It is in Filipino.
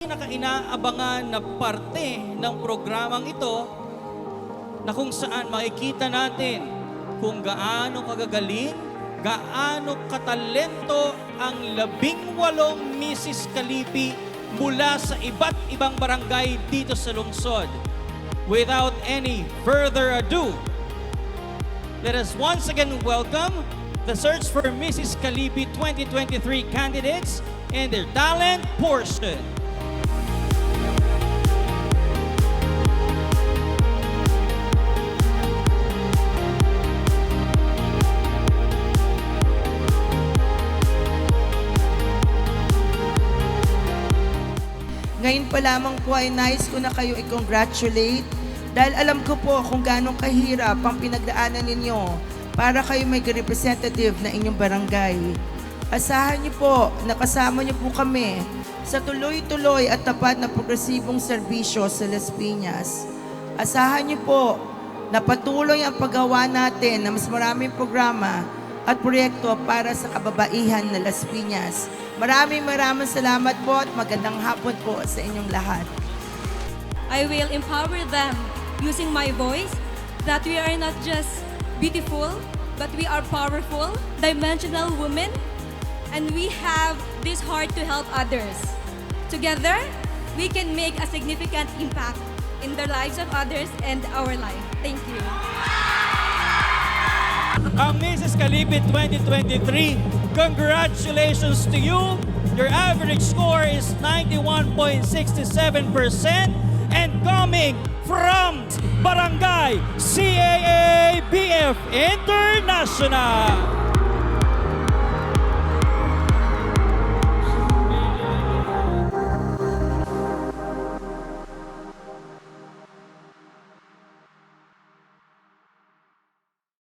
pinaka-inaabangan na parte ng programang ito na kung saan makikita natin kung gaano kagagaling, gaano katalento ang labing walong Mrs. Kalipi mula sa iba't ibang barangay dito sa lungsod. Without any further ado, let us once again welcome the Search for Mrs. Kalipi 2023 candidates and their talent portion. Ngayon pa lamang po ay nais ko na kayo i-congratulate dahil alam ko po kung gaano kahirap ang pinagdaanan ninyo para kayo may representative na inyong barangay. Asahan niyo po na kasama niyo po kami sa tuloy-tuloy at tapat na progresibong serbisyo sa Las Piñas. Asahan niyo po na patuloy ang paggawa natin ng mas maraming programa at proyekto para sa kababaihan na Las Piñas. Maraming maraming salamat po at magandang hapon po sa inyong lahat. I will empower them using my voice that we are not just beautiful, but we are powerful, dimensional women, and we have this heart to help others. Together, we can make a significant impact in the lives of others and our life. Thank you. Ang Mrs. Kalipit 2023, congratulations to you. Your average score is 91.67% and coming from Barangay CAA BF International.